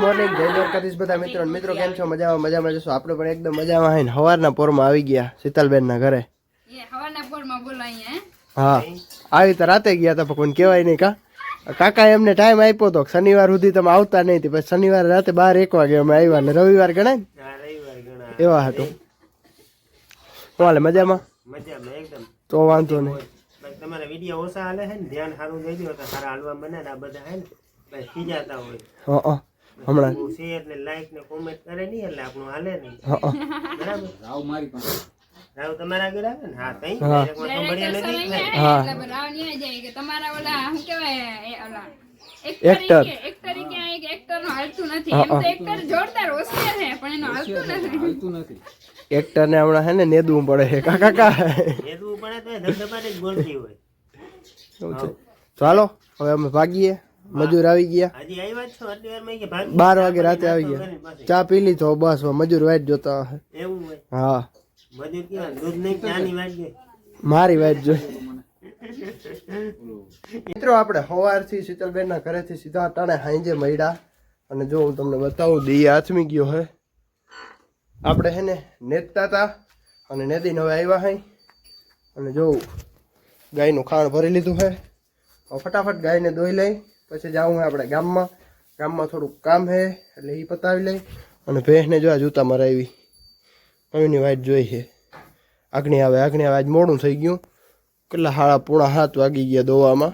Morning જય દ્વારકાધીશ બધા મિત્રો મિત્રો કેમ છો? મજામાં મજામાં જશો? આપણે પણ એકદમ મજામાં આવીને સવારના પોરમાં આવી ગયા ઘરે. પોરમાં બોલો અહીંયા હે? હા આવી તો રાતે ગયા હતા પણ કહેવાય નહીં કા. કાકા એમને ટાઈમ આપ્યો તો શનિવાર સુધી તમે આવતા નહીં હતી પછી શનિવાર રાતે બાર એક વાગે અમે આવ્યા ને રવિવાર ગણાય ને? એવા હતું. હાલે મજામાં? મજામાં એકદમ. તો વાંધો નહીં. તમારા વીડિયો ઓછા હાલે છે ને? ધ્યાન સારું દેજો તો સારા હાલવા બને આ બધા હે ને? બસ ખીજાતા હોય. હા હા. હમણાં. ને લાઈક ને કોમેન્ટ કરે નહીં એટલે આપણું હાલે નહીં. બરાબર? રાવ તમારા ઘરે આવે ને? હા તઈ હા. સંભળ્યા નથી ને. હા. એટલે બધા આવ ન્યા જાય કે તમારા ઓલા શું કહેવાય ઓલા એક Actor. તરીકે એક તરીકે આ એક actor નું હાલતું નથી. એમ તો actor જોરદાર હોશિયાર છે પણ એનું હાલતું નથી. એક્ટરને હમણાં હે ને નેદવું પડે છે કાકા કા એદવું પડે તો ધબધબાટી જ બોલતી હોય. ચાલો હવે અમે ભાગીએ. મજૂર આવી ગયા. બાર વાગે રાતે આવી ગયા. ચા પી લીધો બસ મજૂર વાઈટ જોતા હા. મારી વાત જોઈ મિત્રો આપણે સવારથી શીતલબેન ના ઘરેથી સીધા ટાણે હાંજે મળ્યા. અને જો હું તમને બતાવું દી આથમી ગયો હે. આપણે હે ને નેતતા હતા અને નેદીને હવે આવ્યા હઈ અને જો ગાયનું ખાણ ભરી લીધું છે હવે ફટાફટ ગાયને દોઈ લઈ. પછી જાઉં આપણે ગામમાં. ગામમાં થોડુંક કામ છે એટલે એ પતાવી લઈ. અને ભેંસને જો આ જૂતા મરાવી મમ્મીની વાઈટ જોઈ છે. આગણી આવે આગણી આવે. આજ મોડું થઈ ગયું. કેટલા હાળા પૂણા હાથ વાગી ગયા દોવામાં.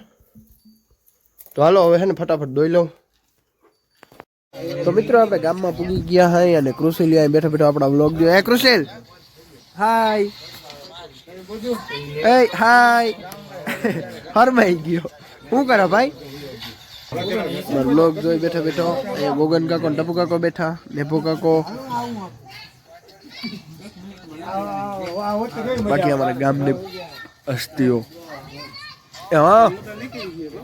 તો હાલો હવે હે ને ફટાફટ દોઈ લઉં. તો મિત્રો આપણે ગામમાં પૂગી ગયા હાય અને કૃષિલ અહીં બેઠા બેઠા આપણા બ્લોગ જોયા. હે કૃષિલ? હાય. એ હાય. હરમાઈ ગયો. શું કરો ભાઈ? વ્લોગ જોઈ બેઠો બેઠો. એ ગોગન કાકો ટપુ કાકો બેઠા નેપુ કાકો. બાકી અમારા ગામની હા.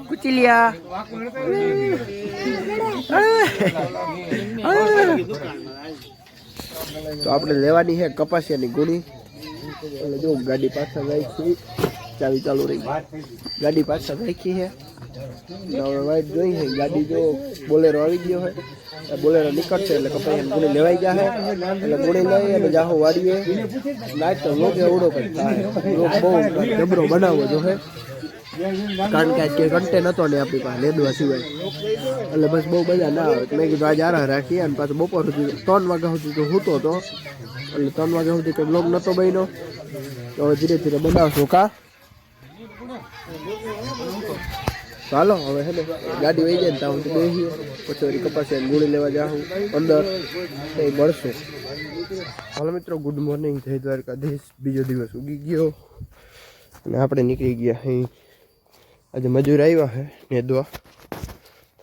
કુચિલિયા. તો આપણે લેવાની છે કપાસિયાની ગુણી એટલે જો ગાડી પાછળ રાખી ચાવી ચાલુ રહી. ગાડી પાછળ રાખી છે. હવે વાઈટ જોઈ છે. ગાડી જો બોલેરો આવી ગયો છે. બોલેરો નીકળશે એટલે કપાસિયાની ગુણી લેવાઈ જાય એટલે ગુણી લઈ અને જાહો વાડીએ. લાઈટ તો લોક એવડો કંઈક થાય. લોક બહુ જબરો બનાવવો જો હે કારણ કે આજે કે કંટે ને આપણી પાસે લેદવા સિવાય. એટલે બસ બહુ બધા ના આવે. મેં કીધું આજે આરા રાખીએ અને પાછું બપોર સુધી, ત્રણ વાગ્યા સુધી તો હૂતો હતો. એટલે ત્રણ વાગ્યા સુધી તો બ્લોગ નહોતો બન્યો. તો ધીરે ધીરે બનાવશું કા? ચાલો, હવે હે ને ગાડી વહી જાય ને ત્યાં સુધી બેસીએ પછી વળી કપાસે ગુણી લેવા જાઉં અંદર એ મળશું. હાલો મિત્રો ગુડ મોર્નિંગ જય દ્વારકાધીશ. બીજો દિવસ ઉગી ગયો. અને આપણે નીકળી ગયા અહીં. આજે મજૂર આવ્યા હે નેદવા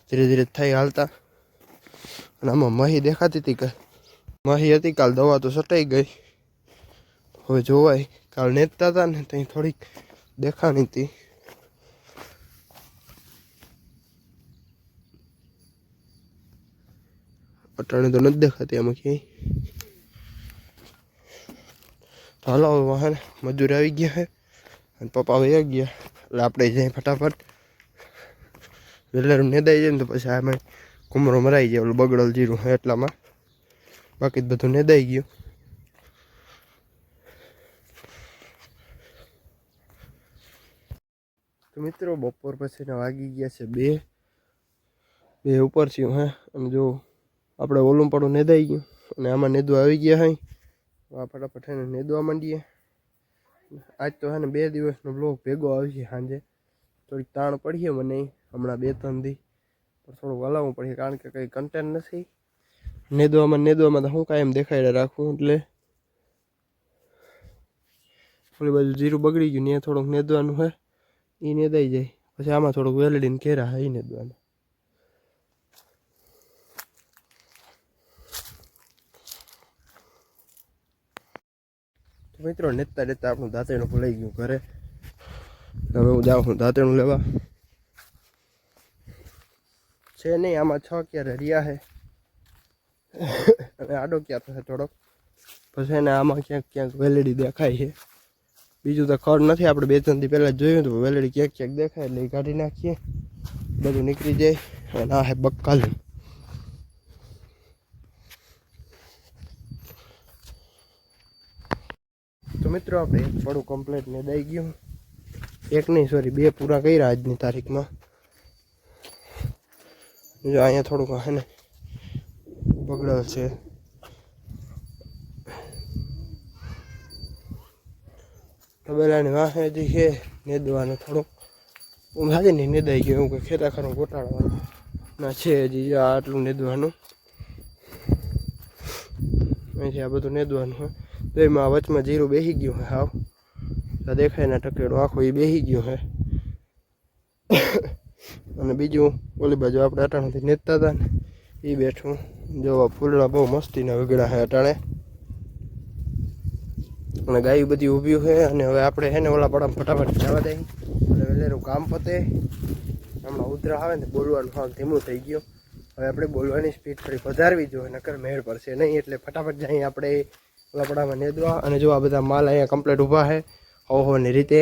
ધીરે ધીરે થઈ હાલતા. અને આમાં મહી દેખાતી હતી કે મહી હતી, કાલ દવા તો સટાઈ ગઈ. હવે જોવાય. કાલ નેતતા હતા ને ત્યાં થોડીક દેખાણી હતી અટાણે તો નથી દેખાતી આમાં ક્યાંય. હાલો, હવે વાહન મજૂર આવી ગયા છે. અને પપ્પા વયા ગયા. એટલે આપણે જઈએ ફટાફટ. વેલર નેદાઈ જાય ને તો પછી આમાં કુમરો મરાઈ જાય, ઓલું બગડલ જીરું છે એટલામાં. બાકી બધું નેદાઈ ગયું. તો મિત્રો, બપોર પછીના વાગી ગયા છે બે. બે ઉપર થયું હે, અને જો આપણે ઓલું પડું નેદાઈ ગયું. અને આમાં નેદવા આવી ગયા હઈ ફટાફટ એને નેદવા માંડીએ. આજ તો હે બે દિવસનો બ્લોગ ભેગો આવશે સાંજે. થોડીક તાણ પડીએ મને હમણાં બે ત્રણ દી. પણ થોડુંક હલાવવું પડશે કારણ કે કંઈ કન્ટેન્ટ નથી. નેદવામાં નેદવામાં તો હું કાંઈ એમ દેખાડે રાખું એટલે. ઓલી બાજુ જીરું બગડી ગયું ને થોડુંક નેદવાનું હે. એ નેદાઈ જાય. પછી આમાં થોડુંક વેલડીને કેરા હે એ નેદવાનું. મિત્રો, નેતા નેતા આપણું દાંતેણું ભૂલાઈ ગયું ઘરે. હવે હું જાઉં છું દાંતણું લેવા. છે નહીં, આમાં છ ક્યારે રહ્યા છે અને આડો ક્યાં થશે થોડોક? પછી એને આમાં ક્યાંક ક્યાંક વેલેડી દેખાય છે. બીજું તો ખર નથી, આપણે બે ત્રણ દી પહેલાં જોયું તો વેલેડી ક્યાંક ક્યાંક દેખાય એટલે કાઢી નાખીએ. બધું નીકળી જાય. અને આ હે બક્કાલ. તો મિત્રો આપણે એક પડું કમ્પ્લીટ ને દઈ ગયું. એક નહીં સોરી બે પૂરા કર્યા આજની તારીખમાં. જો અહીંયા થોડુંક, હે ને બગડેલ છે. તબેલાની વાહે હજી છે નેદવાનું થોડુંક. હું હાજર નહીં, નેદાઈ ગયું, એવું કે ખેતા ખરું ગોટાળવાનું ના છે હજી આટલું નેદવાનું. અહીંથી આ બધું નેદવાનું હોય તો એમાં વચમાં જીરું બેસી ગયું હોય હાવ. તો દેખાય ને ટકેડું આખું એ બેસી ગયું હે. અને બીજું, ઓલી બાજુ આપણે અટાણાથી નેતા હતા ને એ બેઠું. જોવા ફૂલડા બહુ મસ્તીના વગડા છે અટાણે. અને ગાય બધી ઊભી છે અને હવે આપણે છે ને ઓલા પડામાં ફટાફટ જવા દઈ અને વહેલેરું કામ પતે. હમણાં ઉતરા આવે ને, બોલવાનું હાલ ધીમું થઈ ગયું. હવે આપણે બોલવાની સ્પીડ થોડી વધારવી જોઈએ, નકર મેળ પડશે નહીં, એટલે ફટાફટ જઈએ આપણે. ઓલા પડામાં નેદવા અને જો આ બધા માલ અહીંયા કમ્પ્લીટ ઊભા છે હોવાની રીતે.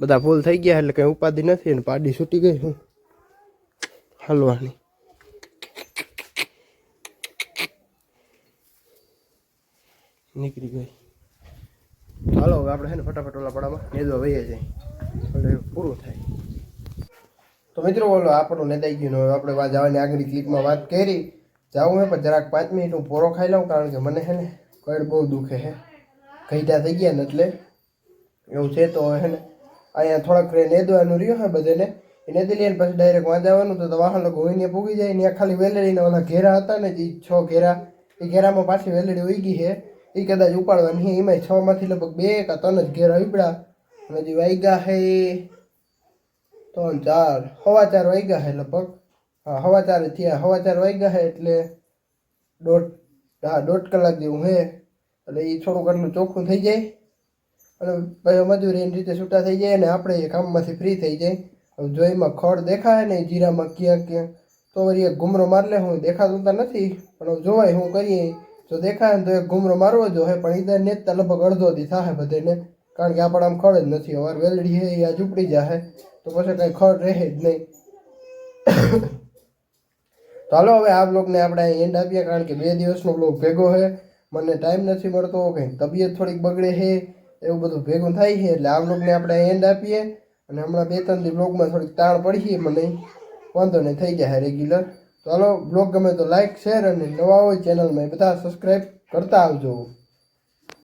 બધા ફૂલ થઈ ગયા એટલે કંઈ ઉપાધિ નથી અને પાડી છૂટી ગઈ હું હલવાની. નીકળી ગઈ. હાલો, હવે આપણે છે ને ફટાફટ ઓલા પડામાં નેદવા વહીએ છીએ. એટલે પૂરું થાય. તો મિત્રો બોલો આપણું નેદાઈ ગયું હવે આપણે જવાની આગળ ક્લિપમાં વાત કરી. જાઉં હે, પણ જરાક પાંચ મિનિટ હું પોરો ખાઈ લઉં, કારણ કે મને છે ને કડ બહુ દુખે છે ઘઈટા થઈ ગયા ને એટલે એવું છે તો હે ને, અહીંયા થોડાક રે નેદવાનું રહ્યું હે બધાને. એ દે લઈને પછી ડાયરેક્ટ વાં જવાનું તો વાહન લોકો હોઈને પૂગી જાય ને ખાલી વેલડીને ઓલા ઘેરા હતા ને જે છ ઘેરા, એ ઘેરામાં પાછી વેલડી ઉગી છે એ કદાચ ઉપાડવાની એમાં છ માંથી લગભગ બે કે ત્રણ જ ઘેરા ઉપડ્યા અને જે વાગ્યા હે એ. ત્રણ ચાર, હવા ચાર વાગ્યા હે લગભગ. હા, હવા ચાર થયા, હવા ચાર વાગ્યા છે એટલે દોઢ હા, દોઢ કલાક જેવું છે એટલે એ થોડું એટલું ચોખ્ખું થઈ જાય. અને પછી મજૂરી એની રીતે છૂટા થઈ જાય અને આપણે એ કામમાંથી ફ્રી થઈ જાય. હવે જો એમાં ખડ દેખાય ને જીરામાં ક્યાં ક્યાં, તો વળી એક ઘૂમરો માર લે, હું દેખાતું તો નથી. પણ જોવાય હું કરીએ. જો દેખાય ને તો એક ઘૂમરો મારવો જો હે પણ એ નેતા લગભગ અડધો દી થાય બધાને. કારણ કે આપણે આમ ખડ જ નથી. અવાર વેલડી છે એ આ ઝૂપડી જાહે. તો પછી કાંઈ ખડ રહે જ નહીં. તો હાલો, હવે આ બ્લોગને આપણે એન્ડ આપીએ, કારણ કે બે દિવસનો બ્લોગ ભેગો છે. મને ટાઈમ નથી મળતો, કંઈ તબિયત થોડીક બગડે છે, એવું બધું ભેગું થાય છે, એટલે આ બ્લોગને આપણે એન્ડ આપીએ. અને હમણાં બે ત્રણ બ્લોગમાં થોડીક તાણ પડી છે, મને વાંધો નહીં, થઈ જાય રેગ્યુલર તો હાલો બ્લોગ ગમે તો લાઈક શેર અને નવા હોય ચેનલમાં એ બધા સબસ્ક્રાઈબ કરતા આવજો.